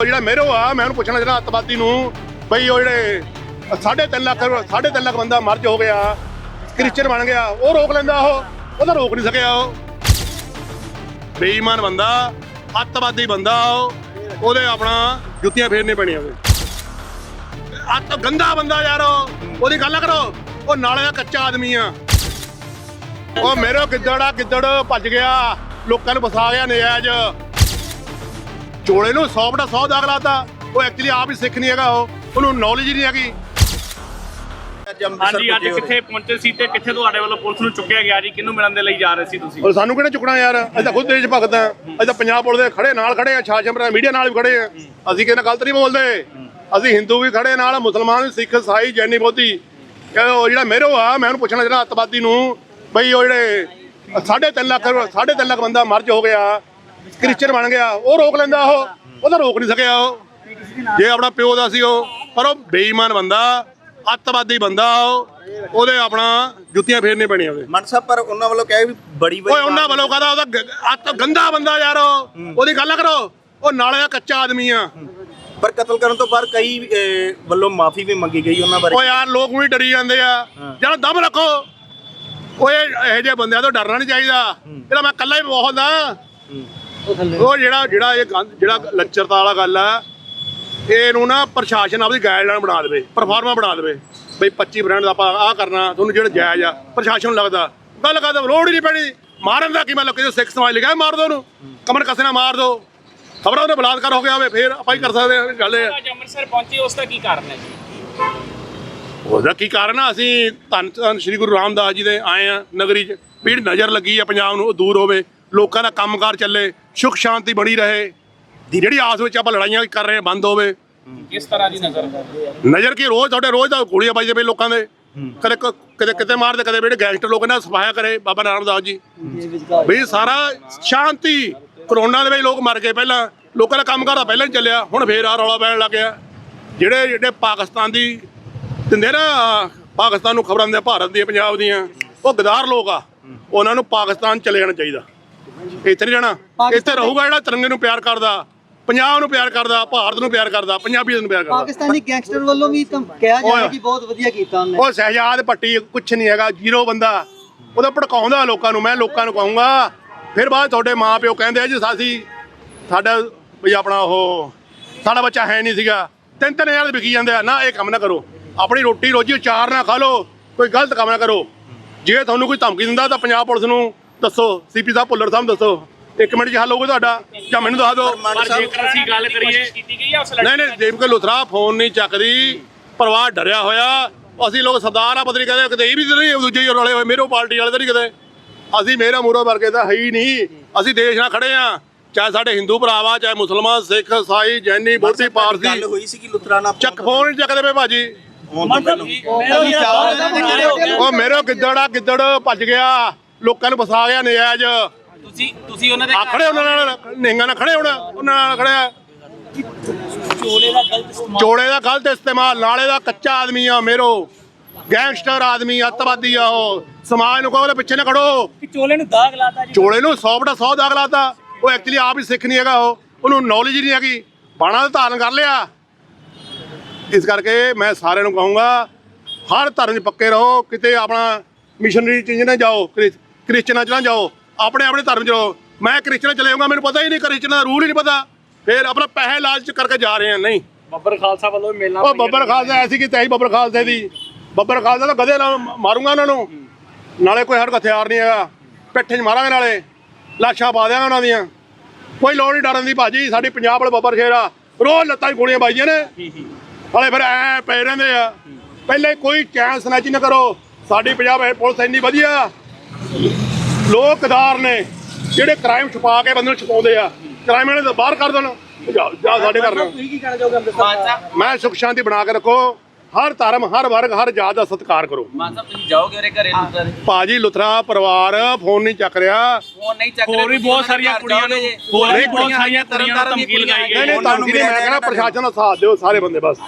ਜਿਹੜਾ ਮੇਰੋ ਆ, ਮੈਂ ਉਹਨੂੰ ਪੁੱਛਣਾ ਚਾਹੁੰਦਾ ਅੱਤਵਾਦੀ ਨੂੰ, ਬਈ ਉਹ ਜਿਹੜੇ 3.5 ਲੱਖ 3.5 ਲੱਖ ਬੰਦਾ ਮਰਜ ਹੋ ਗਿਆ, ਕ੍ਰਿਸਚਨ ਬਣ ਗਿਆ, ਉਹ ਰੋਕ ਲੈਂਦਾ ਉਹ, ਉਹਦਾ ਰੋਕ ਨਹੀਂ ਸਕਿਆ ਉਹ। ਬੇਈਮਾਨ ਬੰਦਾ, ਅੱਤਵਾਦੀ ਬੰਦਾ ਉਹਦੇ ਆਪਣਾ ਜੁੱਤੀਆਂ ਫੇਰਨੇ ਪੈਣੀਆਂ ਉਹਦੇ। ਅੱਤ ਗੰਦਾ ਬੰਦਾ ਯਾਰ ਉਹਦੀ ਗੱਲ ਨਾ ਕਰੋ, ਉਹ ਨਾਲੇ ਦਾ ਕੱਚਾ ਆਦਮੀ ਆ। ਉਹ ਮੇਰੋ ਗਿੱਦੜ ਆ, ਗਿੱਦੜ ਭੱਜ ਗਿਆ, ਲੋਕਾਂ ਨੂੰ ਫਸਾ ਗਿਆ ਨਜਾਇਜ਼। ਚੋਲੇ ਨੂੰ 100 ਬਟਾ 100 ਦਾਗ ਲਾਤਾ। ਉਹ ਐਕਚੁਅਲੀ ਆਪ ਹੀ ਸਿੱਖ ਨਹੀਂ ਹੈਗਾ ਉਹ। ਉਹਨੂੰ ਨੌਲੇਜ ਹੀ ਨਹੀਂ ਹੈਗੀ। ਹਾਂਜੀ ਅੱਜ ਕਿੱਥੇ ਪਹੁੰਚੇ ਸੀ ਤੇ ਕਿੱਥੇ ਤੁਹਾਡੇ ਵੱਲੋਂ ਪੁਲਿਸ ਨੂੰ ਚੁੱਕਿਆ ਗਿਆ ਜੀ? ਕਿਹਨੂੰ ਮਿਲਣ ਦੇ ਲਈ ਜਾ ਰਹੇ ਸੀ ਤੁਸੀਂ? ਔਰ ਸਾਨੂੰ ਕਿਹਨੇ ਚੁੱਕਣਾ ਯਾਰ? ਅਸੀਂ ਤਾਂ ਖੁਦ ਦੇਸ਼ ਭਗਤ ਆ ਅਸੀਂ ਤਾਂ ਪੰਜਾਬ ਪੁਲਿਸ ਦੇ ਖੜੇ ਨਾਲ ਖੜੇ ਆ ਛਾਛੰਬਰਾ ਮੀਡੀਆ ਨਾਲ ਵੀ ਖੜੇ ਆ ਅਸੀਂ ਕਿਸੇ ਨਾਲ ਗਲਤ ਨਹੀਂ ਬੋਲਦੇ। ਅਸੀਂ ਹਿੰਦੂ ਵੀ ਖੜੇ ਨਾਲ ਮੁਸਲਮਾਨ ਵੀ ਸਿੱਖ ਸਾਈ ਜੈਨੀ ਬੋਧੀ। ਉਹ ਜਿਹੜਾ ਮੇਰੋ ਆ ਮੈਂ ਉਹਨੂੰ ਪੁੱਛਣਾ ਜਿਹੜਾ ਅੱਤਵਾਦੀ ਨੂੰ ਬਈ ਉਹ ਜਿਹੜੇ 3.5 ਲੱਖ 3.5 ਲੱਖ ਬੰਦਾ ਮਰਜ ਹੋ ਗਿਆ। ਕ੍ਰਿਸਚਨ ਬਣ ਗਿਆ ਉਹ ਰੋਕ ਲੈਂਦਾ ਉਹ ਉਹਦਾ ਰੋਕ ਨਹੀਂ ਸਕਿਆ ਉਹ। ਜੇ ਆਪਣਾ ਪਿਓ ਦਾ ਸੀ ਉਹ ਪਰ ਉਹ ਬੇਈਮਾਨ ਬੰਦਾ ਅੱਤਵਾਦੀ ਬੰਦਾ ਉਹ ਉਹਦੇ ਆਪਣਾ ਜੁੱਤੀਆਂ ਫੇਰਨੇ ਪੈਣੀਆਂ ਉਹਦੇ। ਮਨ ਸਾਹਿਬ ਪਰ ਉਹਨਾਂ ਵੱਲੋਂ ਕਿਹਾ ਵੀ ਬੜੀ ਬੜੀ ਓਏ ਉਹਨਾਂ ਵੱਲੋਂ ਕਹਦਾ ਉਹਦਾ ਗ- ਅੱਤ ਗੰਦਾ ਬੰਦਾ ਯਾਰ ਉਹ ਉਹਦੀ ਗੱਲ ਨਾ ਕਰੋ ਉਹ ਨਾਲੇ ਦਾ ਕੱਚਾ ਆਦਮੀ ਆ। ਪਰ ਕਤਲ ਕਰਨ ਤੋਂ ਬਾਅਦ ਕਈ ਅਹ, ਵੱਲੋਂ ਮਾਫੀ ਵੀ ਮੰਗੀ ਗਈ ਉਹਨਾਂ ਬਾਰੇ। ਓ ਯਾਰ ਲੋਕ ਵੀ ਡਰੀ ਜਾਂਦੇ ਆ। ਜਰਾ ਦਮ ਰੱਖੋ। ਓਏ ਇਹੋ ਜਿਹੇ ਬੰਦਿਆਂ ਤੋਂ ਡਰਨਾ ਨਹੀਂ ਚਾਹੀਦਾ। ਜਿਹੜਾ ਮੈਂ ਇਕੱਲਾ ਹੀ ਬਹੁਤ ਆ ਉਹ ਜਿਹੜਾ ਜਿਹੜਾ ਇਹ ਗੰਦ ਜਿਹੜਾ ਲੱਚਰਤਾ ਵਾਲਾ ਗੱਲ ਆ ਇਹਨੂੰ ਨਾ ਪ੍ਰਸ਼ਾਸਨ ਆਪਦੀ ਗਾਈਡਲਾਈਨ ਬਣਾ ਦੇਵੇ ਪਰਫਾਰਮਾ ਬਣਾ ਦੇਵੇ ਬਈ 25% ਦਾ ਆਪਾਂ ਆਹ ਕਰਨਾ ਤੁਹਾਨੂੰ ਜਿਹੜਾ ਜਾਇਜ਼ ਆ ਪ੍ਰਸ਼ਾਸਨ ਨੂੰ ਲੱਗਦਾ। ਗੱਲ ਕਰਦਾ ਲੋੜ ਹੀ ਨਹੀਂ ਪੈਣੀ ਮਾਰਨ ਦਾ ਕੀ ਮਤਲਬ ਕਿਸੇ ਸਿੱਖ ਸਮਾਜ ਲਿਖਿਆ ਮਾਰ ਦੋ ਉਹਨੂੰ ਕਮਰ ਕਸੇ ਨਾਲ ਮਾਰ ਦੋ ਖਬਰਾਂ ਉਹਨੇ ਬਲਾਤਕਾਰ ਹੋ ਗਿਆ ਹੋਵੇ ਫੇਰ ਆਪਾਂ ਹੀ ਕਰ ਸਕਦੇ ਹਾਂ ਗੱਲ ਇਹ ਆ। ਅੱਜ ਅੰਮ੍ਰਿਤਸਰ ਪਹੁੰਚੇ ਉਸ ਦਾ ਕੀ ਕਾਰਨ ਹੈ ਉਹਦਾ ਕੀ ਕਾਰਨ ਆ ਅਸੀਂ ਧੰਨ ਧੰਨ ਸ੍ਰੀ ਗੁਰੂ ਰਾਮਦਾਸ ਜੀ ਦੇ ਆਏ ਆ ਨਗਰੀ 'ਚ ਜਿਹੜੀ ਨਜ਼ਰ ਲੱਗੀ ਆ ਪੰਜਾਬ ਨੂੰ ਉਹ ਦੂਰ ਹੋਵੇ ਲੋਕਾਂ ਦਾ ਕੰਮਕਾਰ ਚੱਲੇ ਸੁਖ ਸ਼ਾਂਤੀ ਬਣੀ ਰਹੇ। ਜਿਹੜੀ ਆਸ ਵਿੱਚ ਆਪਾਂ ਲੜਾਈਆਂ ਕਰ ਰਹੇ ਬੰਦ ਹੋਵੇ। ਕਿਸ ਤਰ੍ਹਾਂ ਦੀ ਨਜ਼ਰ ਨਜ਼ਰ ਕੀ ਰੋਜ਼ ਤੁਹਾਡੇ ਰੋਜ਼ ਦਾ ਗੋਲੀਆਂ ਵੱਜਦੇ ਪਏ ਲੋਕਾਂ ਦੇ। ਕਦੇ ਕ- ਕਦੇ ਕਿਤੇ ਮਾਰਦੇ ਕਦੇ ਜਿਹੜੇ ਗੈਂਗਸਟਰ ਲੋਕ ਇਹਨਾਂ ਸਫਾਇਆ ਕਰੇ ਬਾਬਾ ਰਾਮਦਾਸ ਜੀ। ਵੀ ਸਾਰਾ ਸ਼ਾਂਤੀ ਕਰੋਨਾ ਦੇ ਵਿੱਚ ਲੋਕ ਮਰ ਗਏ ਪਹਿਲਾਂ। ਲੋਕਾਂ ਦਾ ਕੰਮਕਾਰ ਤਾਂ ਪਹਿਲਾਂ ਹੀ ਚੱਲਿਆ ਹੁਣ ਫੇਰ ਆ ਰੌਲਾ ਪੈਣ ਲੱਗ ਗਿਆ। ਜਿਹੜੇ ਜਿਹੜੇ ਪਾਕਿਸਤਾਨ ਦੀ ਦਿੰਦੇ ਨਾ ਪਾਕਿਸਤਾਨ ਨੂੰ ਖਬਰਾਂ ਦਿੰਦੇ ਭਾਰਤ ਦੀਆਂ ਪੰਜਾਬ ਦੀਆਂ ਉਹ ਗਦਾਰ ਲੋਕ ਆ। ਉਹਨਾਂ ਨੂੰ ਪਾਕਿਸਤਾਨ ਚਲੇ ਜਾਣਾ ਚਾਹੀਦਾ। ਇੱਥੇ ਨਹੀਂ ਰਹਿਣਾ ਇੱਥੇ ਰਹੂਗਾ ਜਿਹੜਾ ਤਿਰੰਗੇ ਨੂੰ ਪਿਆਰ ਕਰਦਾ ਪੰਜਾਬ ਨੂੰ ਪਿਆਰ ਕਰਦਾ ਭਾਰਤ ਨੂੰ ਪਿਆਰ ਕਰਦਾ ਪੰਜਾਬੀਅਤ ਨੂੰ ਪਿਆਰ ਕਰਦਾ। ਪਾਕਿਸਤਾਨੀ ਗੈਂਗਸਟਰ ਵੱਲੋਂ ਵੀ ਕਿਹਾ ਜਾ ਰਿਹਾ ਓਏ। ਕਿ ਬਹੁਤ ਵਧੀਆ ਕੀਤਾ ਉਹਨੇ। ਉਹ ਸਹਿਜਾਦ ਪੱਟੀ ਕੁਛ ਨਹੀਂ ਹੈਗਾ ਜ਼ੀਰੋ ਬੰਦਾ। ਉਹਦਾ ਭੜਕਾਉਂਦਾ ਲੋਕਾਂ ਨੂੰ ਮੈਂ ਲੋਕਾਂ ਨੂੰ ਕਹੂੰਗਾ। ਫਿਰ ਬਾਅਦ ਤੁਹਾਡੇ ਮਾਪਿਓ ਕਹਿੰਦੇ ਆ ਜੀ ਸਾਸੀ ਸਾਡਾ ਵੀ ਆਪਣਾ ਉਹ ਸਾਡਾ ਬੱਚਾ ਹੈ ਨਹੀਂ ਸੀਗਾ। ਤਿੰਨ ਤਿੰਨ ਹਜ਼ਾਰ ਦੇ ਵਿਕੀ ਜਾਂਦੇ ਆ। ਨਾ ਇਹ ਕੰਮ ਨਾ ਕਰੋ। ਆਪਣੀ ਰੋਟੀ ਰੋਜੀ ਚਾਰ ਨਾ ਖਾ ਲਓ ਕੋਈ ਗਲਤ ਕੰਮ ਨਾ ਕਰੋ। ਜੇ ਤੁਹਾਨੂੰ ਕੋਈ ਧਮਕੀ ਦਿੰਦਾ ਤਾਂ ਪੰਜਾਬ ਪੁਲਿਸ ਨੂੰ ਦੱਸੋ ਸੀਪੀ ਸਾਹਿਬ ਭੁੱਲਰ ਸਾਹਿਬ ਦੱਸੋ। ਇੱਕ ਮਿੰਟ 'ਚ ਹੱਲ ਹੋਊਗਾ ਤੁਹਾਡਾ? ਜਾਂ ਮੈਨੂੰ ਦੱਸ ਦਿਓ? ਪਰ ਜੇਕਰ ਅਸੀਂ ਗੱਲ ਕਰੀਏ ਕੀਤੀ ਗਈ ਹੈ ਉਸ ਨਹੀਂ ਨਹੀਂ ਦੇਵ ਕੇ ਲੁਥਰਾ ਫੋਨ ਨਹੀਂ ਚੱਕਦੀ ਪਰਿਵਾਰ ਡਰਿਆ ਹੋਇਆ। ਅਸੀਂ ਲੋਕ ਸਰਦਾਰ ਆ ਪਤਰੀ ਕਹਿੰਦੇ ਕਿਤੇ ਇਹ ਵੀ ਨਹੀਂ ਦੂਜੇ ਹੀ ਰਲੇ ਹੋਏ ਮੇਰੋ ਪਾਰਟੀ ਵਾਲੇ ਤਾਂ ਨਹੀਂ ਕਿਤੇ। ਅਸੀਂ ਮੇਰਾ ਮੂਰੋ ਵਰਗੇ ਤਾਂ ਹੈ ਹੀ ਨਹੀਂ। ਅਸੀਂ ਦੇਸ਼ ਨਾਲ ਖੜੇ ਆ ਚਾਹੇ ਸਾਡੇ ਹਿੰਦੂ ਭਰਾਵਾ ਚਾਹੇ ਮੁਸਲਮਾਨ ਸਿੱਖ ਸਾਈ ਜੈਨੀ ਬੋਧੀ ਪਾਰਸੀ। ਗੱਲ ਹੋਈ ਸੀ ਕਿ ਲੁਤਰਾ ਨਾਲ ਚੱਕ ਫੋਨ ਨਹੀਂ ਚੱਕਦੇ ਪਏ ਭਾਜੀ। ਉਹ ਮੇਰੋ ਗਿੱਦੜ ਗਿੱਦੜ ਭੱਜ ਗਿਆ। ਲੋਕਾਂ ਨੂੰ ਫਸਾ ਗਿਆ ਨਜਾਇਜ਼। ਤੁਸੀਂ ਤੁਸੀਂ ਉਹਨਾਂ ਦੇ ਆ ਖੜੇ ਉਹਨਾਂ ਨਾਲ ਨਿਹੰਗਾਂ ਨਾਲ ਖੜੇ ਹੋਣਾ ਉਹਨਾਂ ਨਾਲ ਖੜਿਆ ਚੋਲੇ ਦਾ ਗਲਤ ਇਸਤੇਮਾਲ ਚੋਲੇ ਦਾ ਗਲਤ ਇਸਤੇਮਾਲ ਨਾਲੇ ਦਾ ਕੱਚਾ ਆਦਮੀ ਆ ਮੇਰੋ। ਗੈਂਗਸਟਰ ਆਦਮੀ ਅੱਤਵਾਦੀ ਆ ਉਹ। ਸਮਾਜ ਨੂੰ ਕਹੋ ਉਹਦੇ ਪਿੱਛੇ ਨਾ ਖੜੋ। ਕਿ ਚੋਲੇ ਨੂੰ ਦਾਗ ਲਾਤਾ ਜੀ। ਚੋਲੇ ਨੂੰ 100 ਬਟਾ 100 ਦਾਗ ਲਾਤਾ। ਉਹ ਐਕਚੁਅਲੀ ਆਪ ਹੀ ਸਿੱਖ ਨਹੀਂ ਹੈਗਾ ਉਹ। ਉਹਨੂੰ ਨੌਲੇਜ ਹੀ ਨਹੀਂ ਹੈਗੀ। ਬਾਣਾ ਦਾ ਧਾਰਨ ਕਰ ਲਿਆ। ਇਸ ਕਰਕੇ ਮੈਂ ਸਾਰਿਆਂ ਨੂੰ ਕਹੂੰਗਾ ਹਰ ਧਰਮ 'ਚ ਪੱਕੇ ਰਹੋ। ਕਿਤੇ ਆਪਣਾ ਮਿਸ਼ਨਰੀ ਚ ਨਾ ਜਾਓ। ਕ੍ਰਿਸਚਨਾਂ 'ਚ ਨਾ ਜਾਓ ਆਪਣੇ ਆਪਣੇ ਧਰਮ 'ਚ ਰਹੋ। ਮੈਂ ਕ੍ਰਿਸਚਨ ਚਲੇ ਜਾਊਂਗਾ ਮੈਨੂੰ ਪਤਾ ਹੀ ਨਹੀਂ ਕ੍ਰਿਸਚਨ ਦਾ ਰੂਲ ਹੀ ਨਹੀਂ ਪਤਾ। ਫਿਰ ਆਪਣਾ ਪੈਸੇ ਲਾਲਚ ਕਰਕੇ ਜਾ ਰਹੇ ਆ ਨਹੀਂ। ਬੱਬਰ ਖਾਲਸਾ ਵੱਲੋਂ ਮੇਲਾ ਉਹ ਬੱਬਰ ਖਾਲਸਾ ਐਸੀ ਕਿ ਤੈਹੀ ਬੱਬਰ ਖਾਲਸੇ ਦੀ। ਬੱਬਰ ਖਾਲਸਾ ਤਾਂ ਗਧੇ ਨਾਲ ਮਾਰੂੰਗਾ ਉਹਨਾਂ ਨੂੰ। ਨਾਲੇ ਕੋਈ ਹਰ ਹਥਿਆਰ ਨਹੀਂ ਹੈਗਾ। ਪਿੱਠੇ 'ਚ ਮਾਰਾਂਗੇ ਨਾਲੇ। ਲਾਸ਼ਾਂ ਪਾ ਦਿਆਂਗੇ ਉਹਨਾਂ ਦੀਆਂ। ਕੋਈ ਲੋੜ ਨਹੀਂ ਡਰਨ ਦੀ ਭਾਜੀ ਸਾਡੀ ਪੰਜਾਬ ਵਾਲੇ ਬੱਬਰ ਸ਼ੇਰ ਆ। ਰੋਜ਼ ਲੱਤਾਂ 'ਚ ਗੋਲੀਆਂ ਵੱਜਦੀਆਂ ਨੇ। ਹਲੇ ਫਿਰ ਐ ਪਏ ਰਹਿੰਦੇ ਆ। ਪਹਿਲੇ ਕੋਈ ਚੈਨ ਸਨੈਚੀ ਨਾ ਕਰੋ। ਸਾਡੀ ਪੰਜਾਬ ਪੁਲਿਸ ਇੰਨੀ ਵਧੀਆ। ਲੋਕਦਾਰ ਨੇ ਜਿਹੜੇ ਕ੍ਰਾਈਮ ਛੁਪਾ ਕੇ ਬੰਦੇ ਨੂੰ ਛੁਪਾਉਂਦੇ ਆ ਕ੍ਰਾਈਮ ਦੇ ਬਾਹਰ ਕਰ ਦੇਣ। ਜਾ ਜਾ ਸਾਡੇ ਘਰ ਨੂੰ। ਤੁਸੀਂ ਕੀ ਕਹਿਣਾ ਚਾਹੋਗੇ ਅੰਮ੍ਰਿਤਸਰ ਮੈਂ ਸੁਖ ਸ਼ਾਂਤੀ ਬਣਾ ਕੇ ਰੱਖੋ ਹਰ ਧਰਮ ਹਰ ਵਰਗ ਹਰ ਜਾਤ ਦਾ ਸਤਿਕਾਰ ਕਰੋ। ਮਾਨ ਸਾਹਿਬ ਤੁਸੀਂ ਜਾਓਗੇ ਉਹਦੇ ਘਰੇ ਲੁੱਟਰ ਭਾਜੀ ਲੁਥਰਾ ਪਰਿਵਾਰ ਫੋਨ ਨਹੀਂ ਚੱਕ ਰਿਹਾ। ਫੋਨ ਨਹੀਂ ਚੱਕ ਹੋਰ ਵੀ ਬਹੁਤ ਸਾਰੀਆਂ ਕੁੜੀਆਂ ਨੂੰ ਹੋਰ ਵੀ ਬਹੁਤ ਸਾਰੀਆਂ ਨੂੰ ਧਮਕੀ ਲਗਾਈ ਗਈ ਨਹੀਂ ਨਹੀਂ ਮੈਂ ਕਹਿੰਦਾ ਪ੍ਰਸ਼ਾਸਨ ਦਾ ਸਾਥ ਦਿਓ ਸਾਰੇ ਬੰਦੇ ਬਸ।